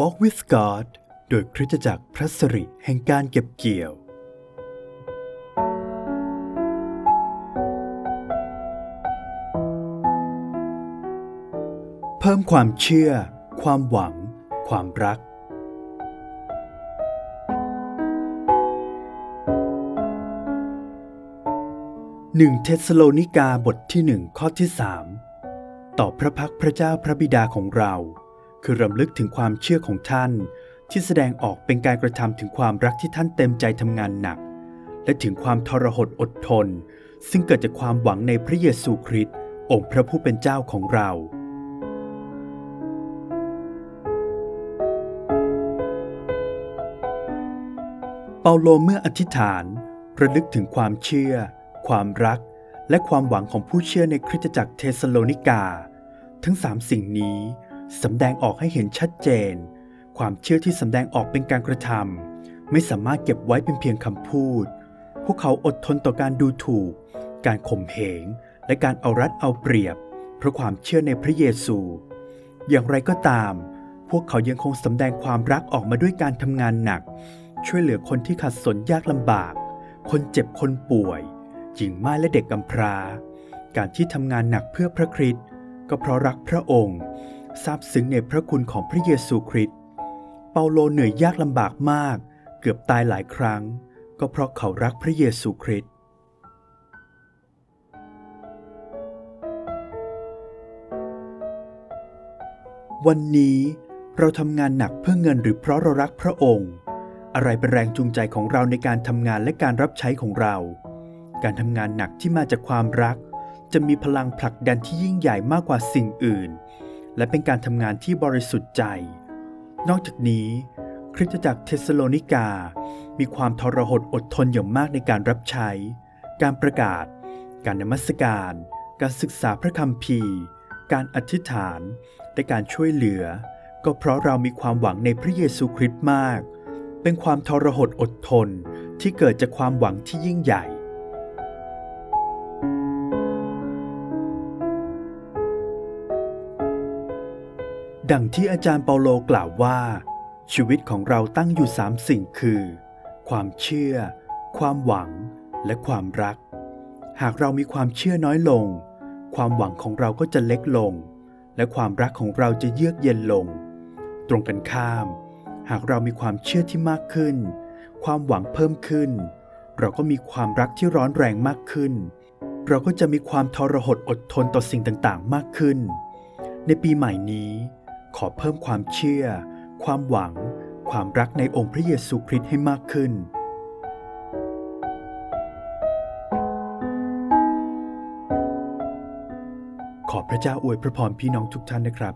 Walk with God โดยคริสตจักรพระสิริแห่งการเก็บเกี่ยว เพิ่มความเชื่อ ความหวัง ความรัก หนึ่งเทสโลนิกาบทที่หนึ่งข้อที่สามต่อพระพักตร์พระเจ้าพระบิดาของเรา คือรำลึกถึงความเชื่อของท่าน ที่แสดงออกเป็นการกระทำถึงความรักที่ท่านเต็มใจทำงานหนัก และถึงความทรหดอดทน ซึ่งเกิดจากความหวังในพระเยซูคริสต์องค์พระผู้เป็นเจ้าของเรา เปาโลเมื่ออธิษฐาน ระลึกถึงความเชื่อ ความรัก และความหวังของผู้เชื่อในคริสตจักรเทสโลนิกา ทั้งสามสิ่งนี้ สำแดงออกให้เห็นชัดเจน ความเชื่อที่สำแดงออกเป็นการกระทำไม่สามารถเก็บไว้เป็นเพียงคำพูด พวกเขาอดทนต่อการดูถูก การข่มเหง และการเอารัดเอาเปรียบ เพราะความเชื่อในพระเยซู อย่างไรก็ตาม พวกเขายังคงสำแดงความรักออกมาด้วยการทำงานหนัก ช่วยเหลือคนที่ขัดสนยากลำบาก คนเจ็บคนป่วยหญิงม่ายและเด็กกำพร้า การที่ทำงานหนักเพื่อพระคริสต์ก็เพราะรักพระองค์ ซาบซึ้งในพระคุณของพระเยซูคริสต์เปาโลเหนื่อยยากลำบากมาก เกือบตายหลายครั้ง ก็เพราะเขารักพระเยซูคริสต์วันนี้เราทำงานหนักเพื่อเงินหรือเพราะเรารักพระองค์ อะไรเป็นแรงจูงใจของเราในการทำงานและการรับใช้ของเรา การทำงานหนักที่มาจากความรัก จะมีพลังผลักดันที่ยิ่งใหญ่มากกว่าสิ่งอื่น และเป็นการทำงานที่บริสุทธิ์ใจ นอกจากนี้ คริสตจักรเทสโลนิกา มีความทรหดอดทนอย่างมากในการรับใช้ การประกาศ การนมัสการ การศึกษาพระคัมภีร์ การอธิษฐาน และการช่วยเหลือ ก็เพราะเรามีความหวังในพระเยซูคริสต์มาก เป็นความทรหดอดทนที่เกิดจากความหวังที่ยิ่งใหญ่ ดังที่อาจารย์เปาโลกล่าวว่า ชีวิตของเราตั้งอยู่สามสิ่งคือ ความเชื่อ ความหวัง และความรัก หากเรามีความเชื่อน้อยลง ความหวังของเราก็จะเล็กลง และความรักของเราจะเยือกเย็นลง ตรงกันข้าม หากเรามีความเชื่อที่มากขึ้น ความหวังเพิ่มขึ้น เราก็มีความรักที่ร้อนแรงมากขึ้น เราก็จะมีความทรหดอดทนต่อสิ่งต่างๆ มากขึ้น ในปีใหม่นี้ ขอเพิ่มความเชื่อ ความหวัง ความรักในองค์พระเยซูคริสต์ให้มากขึ้น ขอพระเจ้าอวยพระพรพี่น้องทุกท่านนะครับ